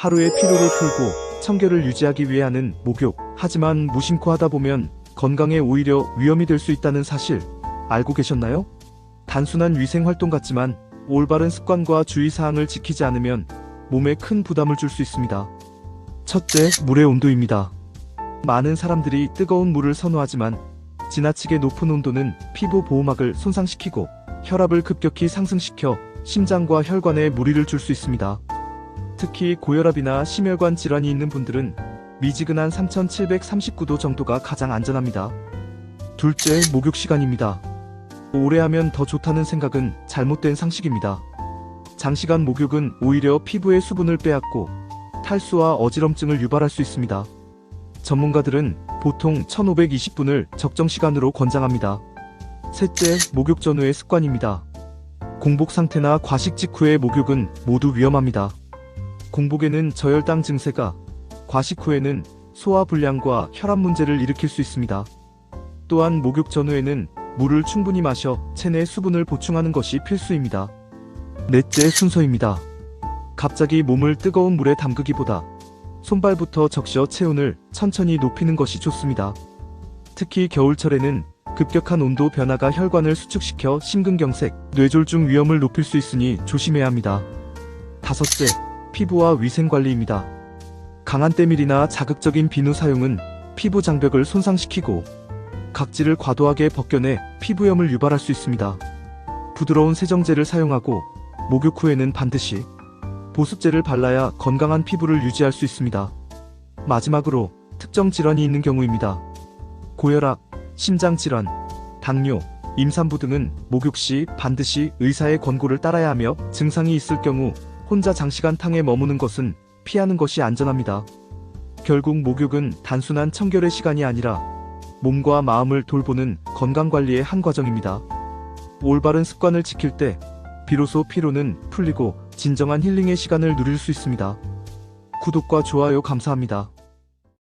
하루의 피로를 풀고 청결을 유지하기 위해 하는 목욕. 하지만 무심코 하다 보면 건강에 오히려 위험이 될 수 있다는 사실 알고 계셨나요? 단순한 위생 활동 같지만 올바른 습관과 주의 사항을 지키지 않으면 몸에 큰 부담을 줄 수 있습니다. 첫째, 물의 온도입니다. 많은 사람들이 뜨거운 물을 선호하지만 지나치게 높은 온도는 피부 보호막을 손상시키고 혈압을 급격히 상승시켜 심장과 혈관에 무리를 줄 수 있습니다. 특히 고혈압이나 심혈관 질환이 있는 분들은 미지근한 3739도 정도가 가장 안전합니다. 둘째, 목욕 시간입니다. 오래 하면 더 좋다는 생각은 잘못된 상식입니다. 장시간 목욕은 오히려 피부의 수분을 빼앗고 탈수와 어지럼증을 유발할 수 있습니다. 전문가들은 보통 1520분을 적정 시간으로 권장합니다. 셋째, 목욕 전후의 습관입니다. 공복 상태나 과식 직후의 목욕은 모두 위험합니다. 공복에는 저혈당 증세가, 과식 후에는 소화 불량과 혈압 문제를 일으킬 수 있습니다. 또한 목욕 전후에는 물을 충분히 마셔 체내 수분을 보충하는 것이 필수입니다. 넷째 순서입니다. 갑자기 몸을 뜨거운 물에 담그기보다 손발부터 적셔 체온을 천천히 높이는 것이 좋습니다. 특히 겨울철에는 급격한 온도 변화가 혈관을 수축시켜 심근경색, 뇌졸중 위험을 높일 수 있으니 조심해야 합니다. 다섯째, 피부와 위생 관리입니다. 강한 때밀이나 자극적인 비누 사용은 피부 장벽을 손상시키고 각질을 과도하게 벗겨내 피부염을 유발할 수 있습니다. 부드러운 세정제를 사용하고 목욕 후에는 반드시 보습제를 발라야 건강한 피부를 유지할 수 있습니다. 마지막으로 특정 질환이 있는 경우입니다. 고혈압, 심장질환, 당뇨, 임산부 등은 목욕 시 반드시 의사의 권고를 따라야 하며 증상이 있을 경우 혼자 장시간 탕에 머무는 것은 피하는 것이 안전합니다. 결국 목욕은 단순한 청결의 시간이 아니라 몸과 마음을 돌보는 건강관리의 한 과정입니다. 올바른 습관을 지킬 때 비로소 피로는 풀리고 진정한 힐링의 시간을 누릴 수 있습니다. 구독과 좋아요 감사합니다.